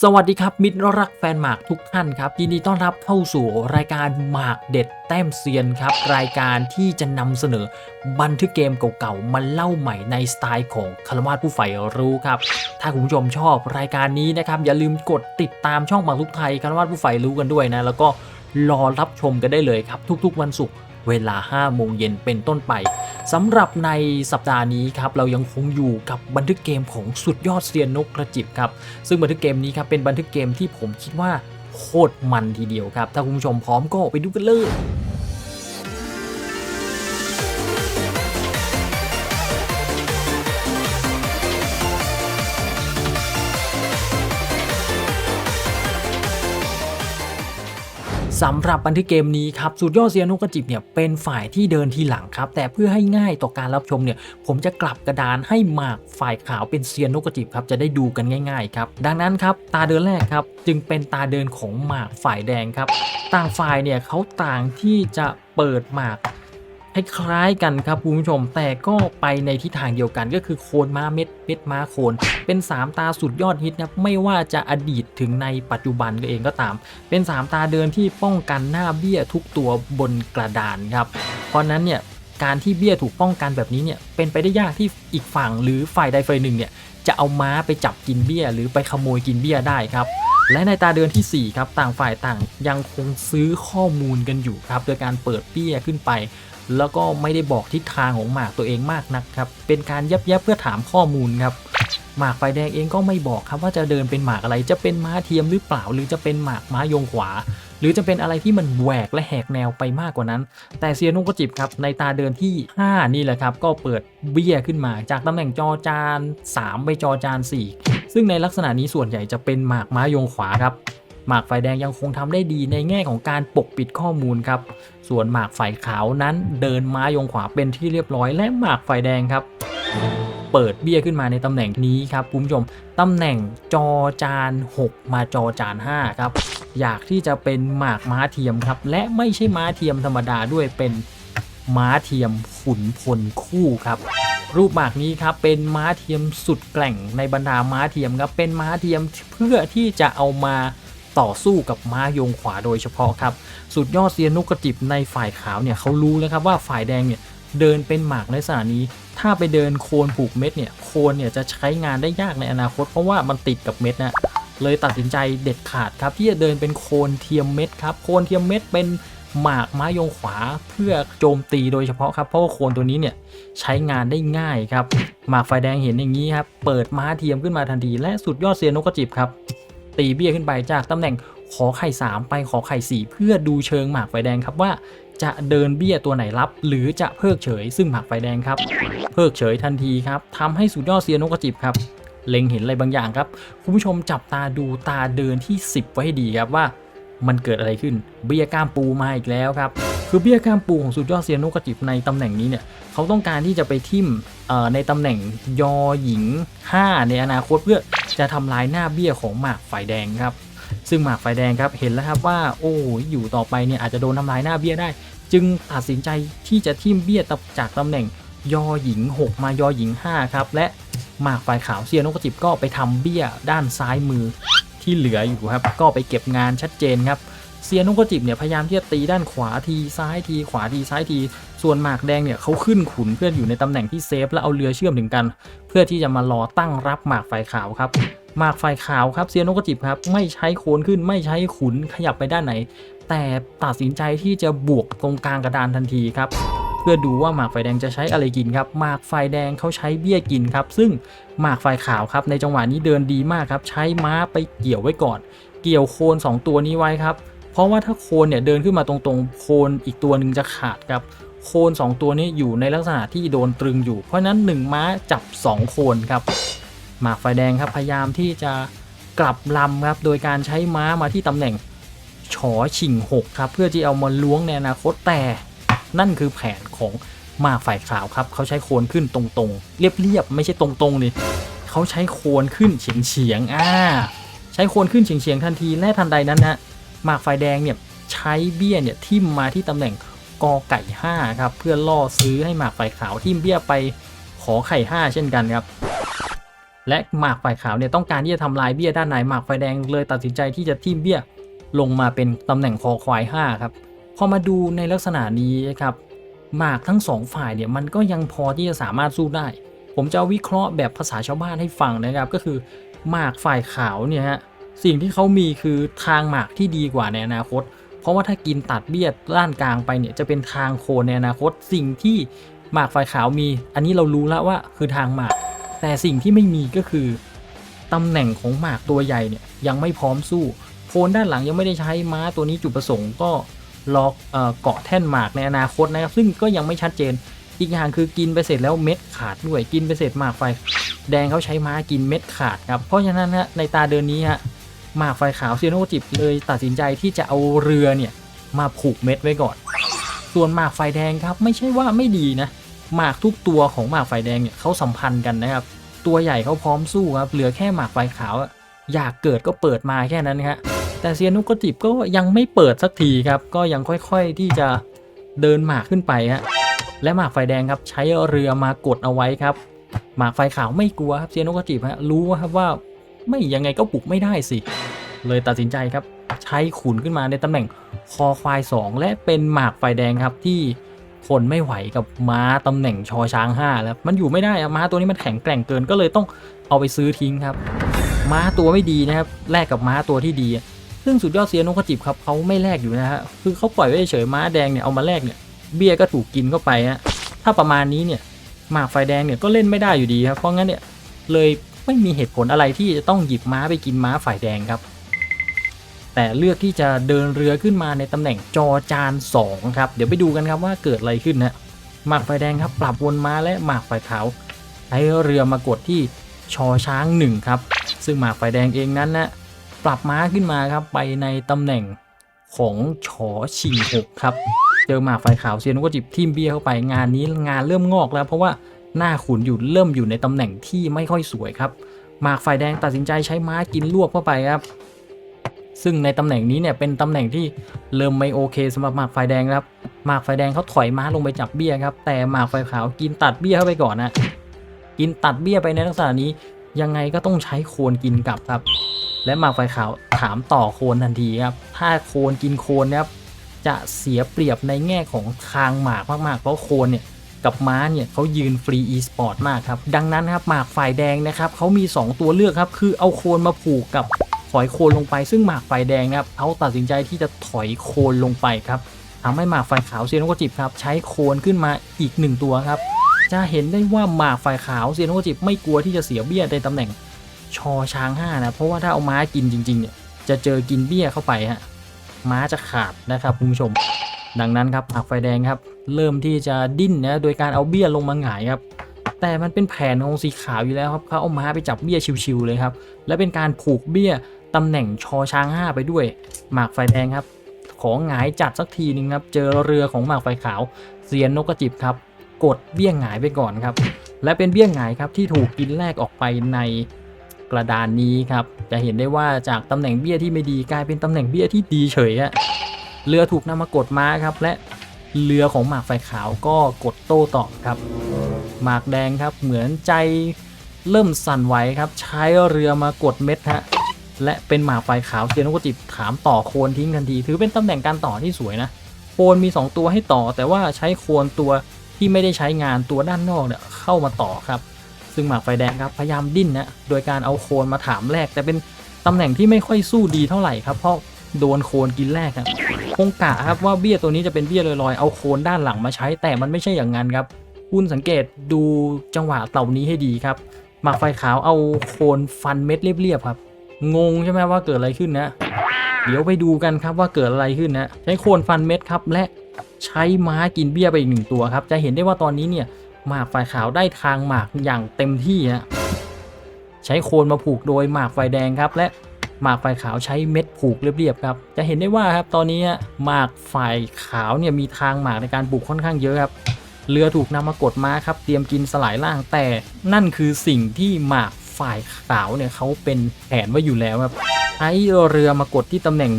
สวัสดีครับ มิตรรักแฟนหมากทุกท่านครับยินดีต้อนรับเข้าสู่รายการหมากเด็ดแต้มเซียนครับ รายการที่จะนำเสนอบันทึกเกมเก่าๆมาเล่าใหม่ในสไตล์ของคารวาสผู้ใฝ่รู้ครับ ถ้าคุณผู้ชมชอบรายการนี้นะครับ อย่าลืมกดติดตามช่องหมากทุกไทยคารวาสผู้ใฝ่รู้กันด้วยนะ แล้วก็รอรับชมกันได้เลยครับ ทุกๆวันศุกร์ เวลา 5 โมงเย็นเป็นต้นไปสำหรับในสัปดาห์นี้ครับเรายังคงอยู่กับบันทึกเกมของสุดยอดเซียนนกกระจิบครับซึ่งบันทึกเกมนี้ครับเป็นบันทึกเกมที่ผมคิดว่าโคตรมันทีเดียวครับ ถ้าคุณผู้ชมพร้อมก็ไปดูกันเลย สำหรับบันทึกเกมนี้ครับสุดยอดเซียนนกกระจิบเนี่ยเป็นฝ่ายที่เดินทีหลังครับ แต่เพื่อให้ง่ายต่อการรับชมเนี่ยผมจะกลับกระดานให้หมากฝ่ายขาวเป็นเซียนนกกระจิบครับจะได้ดูกันง่ายๆครับดังนั้นครับตาเดินแรกครับจึงเป็นตาเดินของหมากฝ่ายแดงครับ ต่างฝ่ายเนี่ยเขาต่างที่จะเปิดหมาก คล้ายๆกันครับคุณผู้ชม แต่ก็ไปในทิศทางเดียวกันก็คือโคนม้าเม็ดเม็ดม้าโคน เป็น 3 ตาสุดยอดฮิตนะครับไม่ว่าจะอดีตถึงในปัจจุบันเองก็ตาม เป็น 3 ตาเดินที่ป้องกันหน้าเบี้ยทุกตัวบนกระดานครับ เพราะนั้นเนี่ยการที่เบี้ยถูกป้องกันแบบนี้เนี่ยเป็นไปได้ยากที่อีกฝั่งหรือฝ่ายใดฝ่ายหนึ่งเนี่ยจะเอาม้าไปจับกินเบี้ย หรือไปขโมยกินเบี้ยได้ครับและในตาเดินทีสี่ 4 ครับ ต่างฝ่ายต่างยังคงซื้อข้อมูลกันอยู่ครับ โดยการเปิดเบี้ยขึ้นไป แล้วก็ไม่ได้บอกทิศทางของหมากตัวเองมากนักครับ เป็นการยับยับเพื่อถามข้อมูลครับ หมากไฟแดงเองก็ไม่บอกครับว่าจะเดินเป็นหมากอะไร จะเป็นม้าเทียมหรือเปล่า หรือจะเป็นหมากม้ายงขวา หรือจะเป็นอะไรที่มันแหวกและแหกแนวไปมากกว่านั้น แต่เซียนุ่งก็จิบครับในตาเดินที่ 5 นี่แหละครับ ก็เปิดเบี้ยขึ้นมา จากตำแหน่งจอจาน 3 ไปจอจาน 4 ซึ่งในลักษณะนี้ส่วนใหญ่จะเป็นหมากม้ายงขวาครับ หมากไฟแดงยังคงทำได้ดีในแง่ของการปกปิดข้อมูลครับ ส่วนหมากไฟขาวนั้นเดินม้ายงขวาเป็นที่เรียบร้อย และหมากไฟแดงครับ เปิดเบี้ยขึ้นมาในตำแหน่งนี้ครับคุณผู้ชมตำแหน่งจอจาน 6 มาจอจาน 5 ครับ อยากที่จะเป็นหมากม้าเทียมครับ และไม่ใช่ม้าเทียมธรรมดาด้วยเป็นม้าเทียมขุนพลคู่ครับ รูปหมากนี้ครับเป็นม้าเทียมสุดแกร่งในบรรดาม้าเทียมครับเป็นม้าเทียมเพื่อที่จะเอามา ต่อสู้กับม้ายงขวาโดยเฉพาะครับ สุดยอดเซียนนุกกระจิบในฝ่ายขาวเนี่ยเขารู้แล้วครับว่าฝ่ายแดงเนี่ยเดินเป็นหมากในสถานีถ้าไปเดินโคนผูกเม็ดเนี่ยโคนเนี่ยจะใช้งานได้ยากในอนาคตเพราะว่ามันติดกับเม็ดนะเลยตัดสินใจเด็ดขาดครับที่จะเดินเป็นโคนเทียมเม็ดครับโคนเทียมเม็ดเป็นหมากไม้ยงขวาเพื่อโจมตีโดยเฉพาะครับ เพราะว่าโคนตัวนี้เนี่ยใช้งานได้ง่ายครับ หมากไฟแดงเห็นอย่างนี้ครับ เปิดม้าเทียมขึ้นมาทันทีและสุดยอดเซียนนกกระจิบครับ ตีเบี้ยขึ้นไปจากตำแหน่งขอไข่ 3 ไปขอไข่ 4 เพื่อดูเชิงหมากไฟแดงครับว่าจะเดินเบี้ยตัวไหนรับ หรือจะเพิกเฉย ซึ่งหมากไฟแดงครับ เพิกเฉยทันทีครับทำให้สุดยอดเซียนนกกระจิบครับ เล็งเห็นอะไรบางอย่างครับ คุณผู้ชมจับตาดูตาเดินที่ 10 ไว้ให้ดีครับว่ามันเกิดอะไรขึ้น เบี้ยก้ามปูมาอีกแล้วครับ คือเบี้ยก้ามปูของสุดยอดเซียนนกกระจิบในตำแหน่งนี้เนี่ยเขาต้องการที่จะไปทิ่มเอ่อในตำแหน่งยอหญิง 5 ในอนาคตเพื่อ จะทำลายหน้าเบี้ยของหมากไฟแดงครับ ซึ่งหมากไฟแดงครับเห็นแล้วครับว่าโอ้ยอยู่ต่อไปเนี่ยอาจจะโดนทำลายหน้าเบี้ยได้ จึงตัดสินใจที่จะทิ่มเบี้ยจากตำแหน่งยอหญิง 6 มายอหญิง 5 ครับ และหมากฝ่ายขาวเซียนกกจิบก็ไปทำเบี้ยด้านซ้ายมือที่เหลืออยู่ครับ ก็ไปเก็บงานชัดเจนครับ เซียนกกระจิบเนี่ยพยายามที่จะตีด้านขวาทีซ้ายทีขวาทีซ้ายที ส่วนหมากแดงเนี่ยเขาขึ้นขุนเพื่ออยู่ในตำแหน่งที่เซฟและเอาเรือเชื่อมถึงกัน เพื่อที่จะมารอตั้งรับหมากฝ่ายขาวครับหมากฝ่ายขาวครับเซียนนกกระจิบครับไม่ใช้โคนขึ้นไม่ใช้ขุนขยับไปด้านไหน แต่ตัดสินใจที่จะบวกตรงกลางกระดานทันทีครับเพื่อดูว่าหมากไฟแดงจะใช้อะไรกินครับ หมากไฟแดงเขาใช้เบี้ยกินครับ ซึ่งหมากไฟขาวครับ ในจังหวะนี้เดินดีมากครับ ใช้ม้าไปเกี่ยวไว้ก่อน เกี่ยวโคน 2 ตัวนี้ไว้ครับ เพราะว่าถ้าโคนเนี่ยเดินขึ้นมาตรงๆ โคนอีกตัวหนึ่งจะขาดครับโคน 2 ตัวนี้อยู่ในลักษณะที่โดนตรึงอยู่ เพราะฉะนั้น 1 ม้าจับ 2 โคนครับหมากไฟแดงครับพยายามที่จะกลับลำครับโดยการใช้ม้ามาที่ตำแหน่งฉอชิงหกครับ เพื่อที่เอามาล้วงในอนาคตแต่นั่นคือแผนของหมากฝ่ายขาวครับเขาใช้โคนขึ้นตรงๆ เรียบๆไม่ใช่ตรงๆนี่เขาใช้โคนขึ้นเฉียงๆอ่าใช้โคนขึ้นเฉียงๆทันทีและทันใดนั้นนะ หมากฝ่ายแดงเนี่ยใช้เบี้ยเนี่ยทิ่มมาที่ตำแหน่งกอไก่5ครับเพื่อล่อซื้อให้หมากฝ่ายขาวทิ่มเบี้ยไปขอไข่ 5 เช่นกันครับ และหมากฝ่ายขาวเนี่ยต้องการที่จะทำลายเบี้ยด้านในหมากฝ่ายแดงเลยตัดสินใจที่จะทิ่มเบี้ยลงมาเป็นตำแหน่งคอควาย5ครับพอมาดูในลักษณะนี้ครับหมากทั้งสองฝ่ายเนี่ยมันก็ยังพอที่จะสามารถสู้ได้ ผมจะวิเคราะห์แบบภาษาชาวบ้านให้ฟังนะครับก็คือหมากฝ่ายขาวเนี่ยฮะ สิ่งที่เขามีคือทางหมากที่ดีกว่าในอนาคต เพราะว่าถ้ากินตัดเบี้ยด้านกลางไปเนี่ยจะเป็นทางโคนในอนาคต สิ่งที่หมากฝ่ายขาวมี อันนี้เรารู้แล้วว่าคือทางหมาก แต่สิ่งที่ไม่มีก็คือตำแหน่งของหมากตัวใหญ่เนี่ยยังไม่พร้อมสู้ โคนด้านหลังยังไม่ได้ใช้ม้าตัวนี้จุดประสงค์ก็ล็อกเออเกาะแท่นหมากในอนาคตนะครับซึ่งก็ยังไม่ชัดเจน อีกอย่างคือกินไปเสร็จแล้วเม็ดขาดด้วยกินไปเสร็จหมากไฟ แดงเขาใช้ม้ากินเม็ดขาดครับเพราะฉะนั้นฮะในตาเดินนี้ฮะ หมากไฟขาวเซียโนจิบเลยตัดสินใจที่จะเอาเรือเนี่ยมาผูกเม็ดไว้ก่อน ส่วนหมากไฟแดงครับไม่ใช่ว่าไม่ดีนะ หมากทุกตัวของหมากไฟแดงเนี่ยเขาสัมพันธ์กันนะครับ ตัวใหญ่เขาพร้อมสู้ครับ เหลือแค่หมากไฟขาวอยากเกิดก็เปิดมาแค่นั้นครับแต่เซียนุกจิบก็ยังไม่เปิดสักทีครับ ก็ยังค่อยๆที่จะเดินหมากขึ้นไปฮะ และหมากไฟแดงครับใช้เรือมากดเอาไว้ครับ หมากไฟขาวไม่กลัวครับเซียนโกจิบฮะรู้ครับว่า ไม่ยังไงก็ปลุกไม่ได้สิ เลยตัดสินใจครับ ใช้ขุนขึ้นมาในตำแหน่งคอควาย 2 และเป็นหมากไฟแดงครับที่ทนไม่ไหวกับม้าตำแหน่งชอช้าง 5 แล้ว มันอยู่ไม่ได้อะม้าตัวนี้มันแข็งแกร่งเกินก็เลยต้องเอาไปซื้อทิ้งครับ ม้าตัวไม่ดีนะครับแลกกับม้าตัวที่ดี ซึ่งสุดยอดเซียนนกจิบครับเขาไม่แลกอยู่นะฮะคือเขาปล่อยไว้เฉยม้าแดงเนี่ยเอามาแลกเนี่ยเบี้ยก็ถูกกินเข้าไปฮะถ้าประมาณนี้เนี่ยหมากไฟแดงเนี่ยก็เล่นไม่ได้อยู่ดีครับเพราะงั้นเนี่ยเลย ไม่มีเหตุผลอะไรที่จะต้องหยิบม้าไปกินม้าฝ่ายแดงครับ แต่เลือกที่จะเดินเรือขึ้นมาในตำแหน่งจอจาน2ครับเดี๋ยวไปดูกันครับว่าเกิดอะไรขึ้นนะหมากไฟแดงครับ ปรับวนม้าและหมากไฟขาวใช้เรือมากดที่ชอช้างหนึ่งครับซึ่งหมากไฟแดงเองนั้นนะปรับม้าขึ้นมาครับไปในตำแหน่งของชอชิงหกครับเจอหมากไฟขาวเซียนก็จิบทิมเบี้ยเข้าไปงานนี้งานเริ่มงอกแล้วเพราะว่า หน้าขุนอยู่เริ่มอยู่ในตำแหน่งที่ไม่ค่อยสวยครับหมากไฟแดงตัดสินใจใช้ม้ากินรวบเข้าไปครับ ซึ่งในตำแหน่งนี้เนี่ยเป็นตำแหน่งที่เริ่มไม่โอเคสำหรับหมากไฟแดงครับหมากไฟแดงเขาถอยม้าลงไปจับเบี้ยครับ แต่หมากไฟขาวกินตัดเบี้ยเข้าไปก่อนนะกินตัดเบี้ยไปในลักษณะนี้ยังไงก็ต้องใช้โคนกินกลับครับ และหมากไฟขาวถามต่อโคนทันทีครับถ้าโคนกินโคนนะครับจะเสียเปรียบในแง่ของทางหมากมากๆ เพราะโคนเนี่ย กับม้าเนี่ยเขายืนฟรี e สปอร์ตมากครับ ดังนั้นครับหมากฝ่ายแดงนะครับเขามี 2 ตัวเลือกครับคือเอาโคนมาผูกกับถอยโคนลงไป ซึ่งหมากฝ่ายแดงนะครับเขาตัดสินใจที่จะถอยโคนลงไปครับทำให้หมากฝ่ายขาวเซียนโกจิบครับใช้โคนขึ้นมาอีกหนึ่งตัวครับจะเห็นได้ว่าหมากฝ่ายขาวเซียนโกจิบไม่กลัวที่จะเสียเบี้ยในตำแหน่งชอช้างห้านะเพราะว่าถ้าเอาม้ากินจริงๆเนี่ยจะเจอกินเบี้ยเข้าไปฮะม้าจะขาดนะครับคุณผู้ชม ดังนั้นครับหมากไฟแดงครับ เริ่มที่จะดิ้นนะโดยการเอาเบี้ยลงมาหงายครับแต่มันเป็นแผนของสีขาวอยู่แล้วครับเขาเอาม้าไปจับเบี้ยชิวๆเลยครับ และเป็นการผูกเบี้ยตำแหน่งชอช้าง5ไปด้วย หมากไฟแดงครับ ของหงายจัดสักทีนึงครับ เจอเรือของหมากไฟขาวเซียนนกกระจิบครับ กดเบี้ยหงายไปก่อนครับ และเป็นเบี้ยหงายครับที่ถูกกินแลกออกไปในกระดานนี้ครับ จะเห็นได้ว่าจากตำแหน่งเบี้ยที่ไม่ดีกลายเป็นตำแหน่งเบี้ยที่ดีเฉยอะเรือถูกนำมากดม้าครับ และ เรือของหมากไฟขาวก็กดโต้ตอบครับ หมากแดงครับเหมือนใจเริ่มสั่นไหวครับ ใช้เรือมากดเม็ดฮะและเป็นหมากไฟขาวเซียนกจิบถามต่อโคนทิ้งทันที ถือเป็นตำแหน่งการต่อที่สวยนะโคนมี 2 ตัวให้ต่อ แต่ว่าใช้โคนตัวที่ไม่ได้ใช้งานตัวด้านนอกเนี่ยเข้ามาต่อครับ ซึ่งหมากไฟแดงครับพยายามดิ้นนะโดยการเอาโคนมาถามแรก แต่เป็นตำแหน่งที่ไม่ค่อยสู้ดีเท่าไหร่ครับเพราะ โดนโคนกินแรกครับคงกะครับว่าเบี้ยตัวนี้จะเป็นเบี้ยลอยๆ เอาโคนด้านหลังมาใช้ แต่มันไม่ใช่อย่างนั้นครับ คุณสังเกตดูจังหวะเหล่านี้ให้ดีครับหมากไฟขาวเอาโคนฟันเม็ดเรียบๆครับ งงใช่ไหมว่าเกิดอะไรขึ้นนะ เดี๋ยวไปดูกันครับว่าเกิดอะไรขึ้นนะ ใช้โคนฟันเม็ดครับ และใช้ม้ากินเบี้ยไปอีกหนึ่งตัวครับ จะเห็นได้ว่าตอนนี้เนี่ยหมากไฟขาวได้ทางหมากอย่างเต็มที่ฮะใช้โคนมาผูกโดยหมากไฟแดงครับและ หมากไฟขาวใช้เม็ดผูกเรียบๆครับ จะเห็นได้ว่าครับตอนนี้หมากไฟขาวเนี่ยมีทางหมากในการปลูกค่อนข้างเยอะครับ เรือถูกนำมากดม้าครับ เตรียมกินสลายล่างแต่นั่นคือสิ่งที่หมากฝ่ายขาวเนี่ยเขาเป็นแผนไว้อยู่แล้วครับใช้เรือมากดที่ตำแหน่ง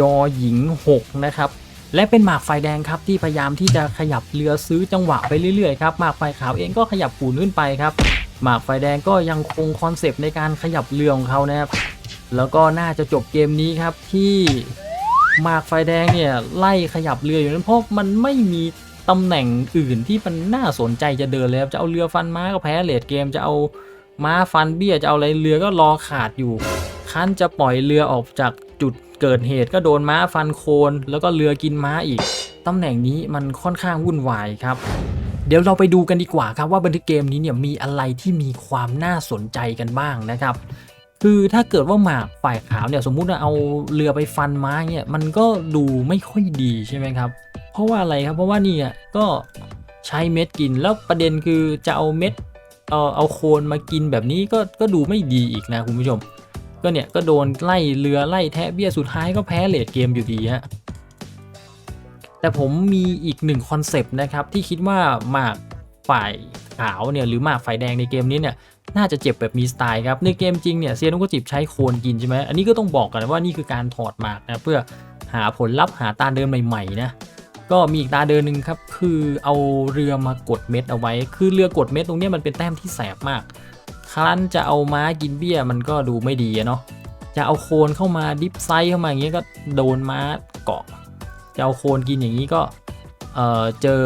ยอหญิง 6 นะครับและเป็นหมากไฟแดงครับที่พยายามที่จะขยับเรือซื้อจังหวะไปเรื่อยๆครับหมากไฟขาวเองก็ขยับปูนขึ้นไปครับหมากไฟแดงก็ยังคงคอนเซปต์ในการขยับเรือของเขานะครับ แล้วก็น่าจะจบเกมนี้ครับที่หมากไฟแดงเนี่ยไล่ขยับเรืออยู่นั้นเพราะมันไม่มีตำแหน่งอื่นที่มันน่าสนใจจะเดินเลยครับจะเอาเรือฟันม้าก็แพ้เลดเกมจะเอาม้าฟันเบี้ยจะเอาอะไรเรือก็รอขาดอยู่คันจะปล่อยเรือออกจากจุดเกิดเหตุก็โดนม้าฟันโคน แล้วก็เรือกินม้าอีกตำแหน่งนี้มันค่อนข้างวุ่นวายครับ เดี๋ยวเราไปดูกันดีกว่าครับว่าบันทึกเกมนี้เนี่ยมีอะไรที่มีความน่าสนใจกันบ้างนะครับ คือถ้าเกิดว่าหมากฝ่ายขาวเนี่ยสมมุติว่าเอาเรือไปฟันม้าเนี่ยมันก็ดูไม่ค่อยดีใช่ไหมครับ เพราะว่าอะไรครับเพราะว่านี่อะก็ใช้เม็ดกินแล้วประเด็นคือจะเอาเม็ดเอาเอาโคนมากินแบบนี้ก็ก็ดูไม่ดีอีกนะคุณผู้ชม ก็เนี่ยก็โดนไล่เรือไล่แทะเบี้ยสุดท้ายก็แพ้เลดเกมอยู่ดีฮะแต่ผมมีอีกหนึ่งคอนเซปต์นะครับที่คิดว่าหมากฝ่าย ขาวเนี่ยหรือหมากฝ่ายแดงในเกมนี้เนี่ยน่าจะเจ็บแบบมีสไตล์ครับในเกมจริงเนี่ยเซียนุกจิบใช้โคนกินใช่ไหมอันนี้ก็ต้องบอกกันว่านี่คือการถอดหมากนะเพื่อหาผลลัพธ์หาตาเดินใหม่ๆนะก็มีอีกตาเดินหนึ่งครับคือเอาเรือมากดเม็ดเอาไว้ คือเรือกดเม็ดตรงเนี้ยมันเป็นแต้มที่แสบมาก ครั้นจะเอาม้ากินเบี้ยมันก็ดูไม่ดีเนาะจะเอาโคนเข้ามาดิฟไซเข้ามาอย่างเงี้ยก็โดนม้าเกาะจะเอาโคนกินอย่างนี้ก็ เออเจอ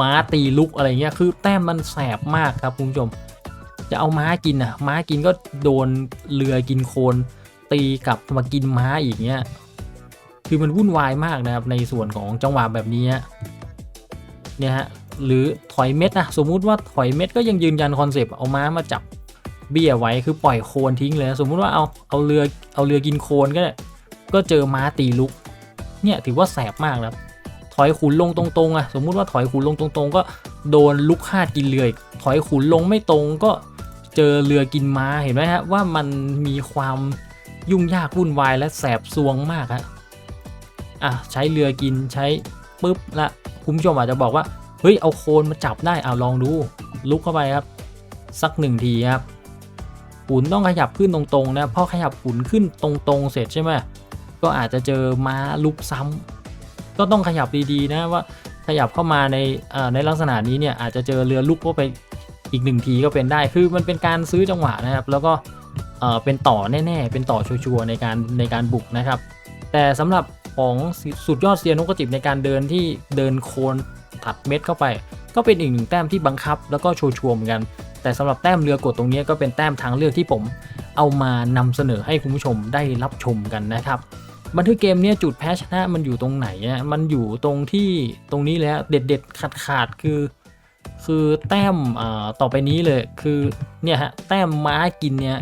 ม้าตีลุกอะไรเงี้ยคือแต้มมันแสบมากครับคุณผู้ชม จะเอาม้ากินอะม้ากินก็โดนเรือกินโคนตีกลับมากินม้าอีกเงี้ยคือมันวุ่นวายมากนะครับในส่วนของจังหวะแบบนี้เนี่ยฮะหรือถอยเม็ดนะสมมุติว่าถอยเม็ดก็ยังยืนยันคอนเซปต์เอาม้ามาจับเบี้ยไว้คือปล่อยโคนทิ้งเลย สมมุติว่าเอาเอาเรือเอาเรือกินโคนก็ได้ก็เจอม้าตีลุกเนี่ยถือว่าแสบมากนะครับ อยขุนลงตรงๆอะสมมุติว่าถอยขุนลงตรงๆ ก็โดนลุกคาดกินเรืออีกถอยขุนลงไม่ตรงก็เจอเรือกินม้าเห็นไหมฮะว่ามันมีความยุ่งยากวุ่นวายและแสบซวงมากฮะอะใช้เรือกินใช้ปุ๊บละคุณผู้ชมอาจจะบอกว่าเฮ้ยเอาโคนมาจับได้เอาลองดู ลุกเข้าไปครับ สักหนึ่งทีครับขุนต้องขยับขึ้นตรงๆนะพอขยับขุนขึ้นตรงๆ เสร็จใช่ไหมก็อาจจะเจอม้าลุกซ้ำ ก็ต้องขยับดีๆนะว่าขยับเข้ามาในในลักษณะนี้เนี่ยอาจจะเจอเรือลุกเข้าไปอีกหนึ่งทีก็เป็นได้ คือมันเป็นการซื้อจังหวะนะครับ แล้วก็เป็นต่อแน่ๆ เป็นต่อชัวร์ในการในการบุกนะครับ แต่สำหรับของสุดยอดเซียนนกกระจิบในการเดินที่เดินโคนตัดเม็ดเข้าไป ก็เป็นอีกหนึ่งแต้มที่บังคับ แล้วก็ชัวร์เหมือนกัน แต่สำหรับแต้มเรือกดตรงนี้ก็เป็นแต้มทางเลือกที่ผมเอามานำเสนอให้คุณผู้ชมได้รับชมกันนะครับ บันทึกเกมเนี่ยจุดแพ้ชนะมันอยู่ตรงไหนอะมันอยู่ตรงที่ตรงนี้แล้วเด็ดเด็ดขาดขาดคือ คือแต้มอ่าต่อไปนี้เลยคือเนี่ยฮะแต้มม้ากินเนี่ย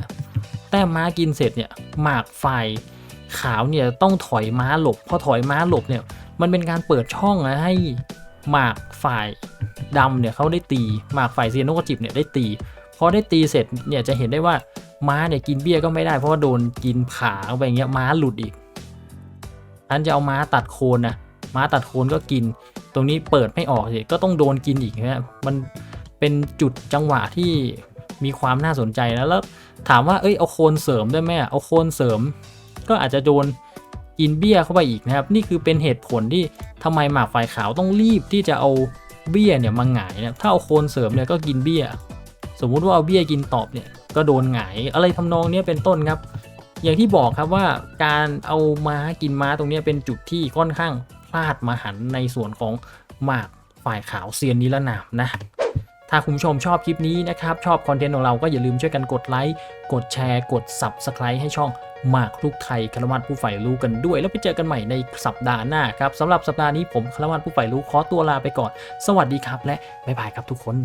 แต้มม้ากินเสร็จเนี่ยหมากฝ่ายขาวเนี่ยต้องถอยม้าหลบพอถอยม้าหลบเนี่ยมันเป็นการเปิดช่องนะให้หมากฝ่ายดำเนี่ยเขาได้ตีหมากฝ่ายเซียนนกจิบเนี่ยได้ตีพอได้ตีเสร็จเนี่ยจะเห็นได้ว่าม้าเนี่ยกินเบี้ยก็ไม่ได้เพราะว่าโดนกินขาเข้าไปอย่างเงี้ยม้าหลุดอีก อันจะเอาม้าตัดโคนนะม้าตัดโคนก็กิน ตรงนี้เปิดไม่ออกสิก็ต้องโดนกินอีกนะมันเป็นจุดจังหวะที่มีความน่าสนใจนะแล้วถามว่าเอ้ยเอาโคนเสริมได้ไหมเอาโคนเสริม ก็อาจจะโดนกินเบี้ยเข้าไปอีกนะครับ นี่คือเป็นเหตุผลที่ทำไมหมากฝ่ายขาวต้องรีบที่จะเอาเบี้ยเนี่ยมาหงายนะถ้าเอาโคนเสริมเนี่ยก็กินเบี้ย สมมุติว่าเอาเบี้ยกินตอบเนี่ยก็โดนหงายอะไรทำนองนี้เป็นต้นครับ อย่างที่บอกครับว่าการเอาม้ากินม้าตรงนี้เป็นจุดที่ค่อนข้างพลาดมาหันในส่วนของหมากฝ่ายขาวเซียนนิรนามนะ ถ้าคุณผู้ชมชอบคลิปนี้นะครับ ชอบคอนเทนต์ของเราก็อย่าลืมช่วยกันกดไลค์กดแชร์กด Subscribe ให้ช่องหมากลูกไทยคารวัตผู้ใฝ่รู้กันด้วย แล้วไปเจอกันใหม่ในสัปดาห์หน้าครับสำหรับสัปดาห์นี้ผมคารวัตผู้ใฝ่รู้ขอตัวลาไปก่อน สวัสดีครับ และบ๊ายบายครับทุกคน